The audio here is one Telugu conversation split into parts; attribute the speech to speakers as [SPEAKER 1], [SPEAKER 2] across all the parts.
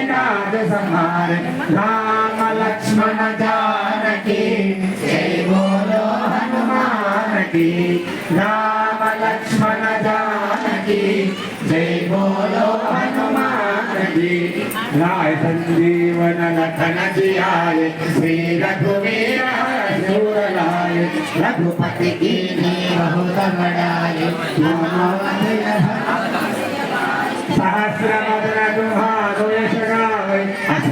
[SPEAKER 1] नाद संहारे राम लक्ष्मण जानकी जय बोलो हनुमान की राम लक्ष्मण जानकी जय बोलो हनुमान की राय संजीवन लखन जियाए श्री रघुवीर सूर लाए रघुपति की बहुत बड़ाए सहस्रमदन तुम्हारोष गावे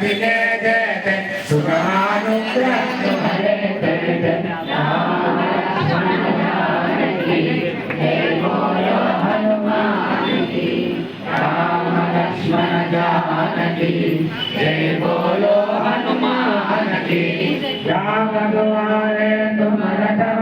[SPEAKER 1] के जयते सुखानुग्रह तुम्हारे जयते राम लक्ष्मण जानकी जय बोलो हनुमान की राम द्वारे तुम रखवारे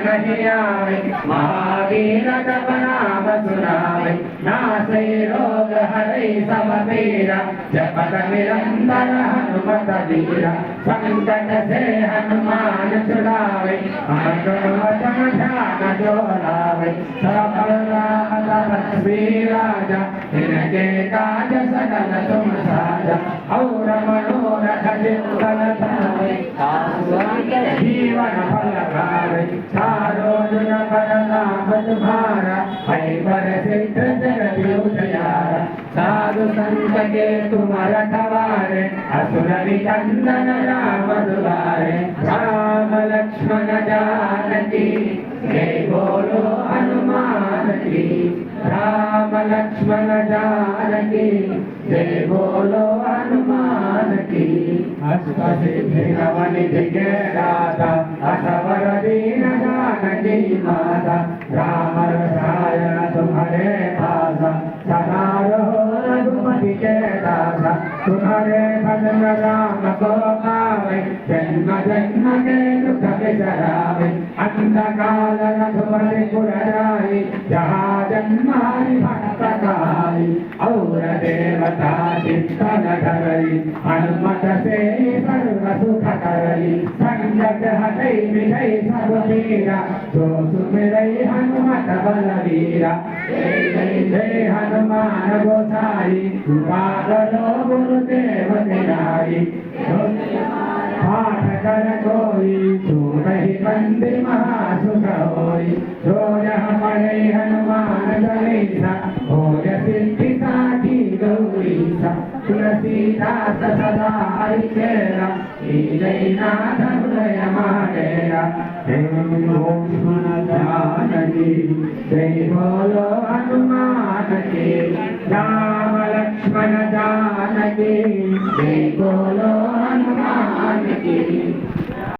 [SPEAKER 1] జ్ఞావై మహావీర తపనాపసురావై నాశై జీవన ఫలకారోజన పరనాభార హైవర సిద్ధ జగద్యోజయార సాధు సంతకే తుమరఠవారే అసుర వికందన రామదువారే రామ లక్ష్మణ జానకి హనుమానకి రామ లక్ష్మణ జానకి జయ బోలో హనుమానకి అష్టవని దిగే రాత అసవర దీన జానకి మాత రామ రసాయన తుమరే పాస సనారో రఘుపతి కే దాస తుమరే భజన రామ గోపావై జన్మ జన్మ కే జరామి అంధకాల రఘుమణి కురరాయి జహాజన్మాని భక్తకాలి ఔర దేవతా చిత్తన ధరై హనుమత సేయి సర్వ సుఖకరై సంగత महासुख होई जो यह पढ़े हनुमान चालीसा हो सिद्धि साखी गौरीसा तुलसीदास सदा हरिचेरा जय नाथ हृदय मारेरा ओम जानकी जय बोलो हनुमान की राम लक्ष्मण जानकी जय बोलो हनुमान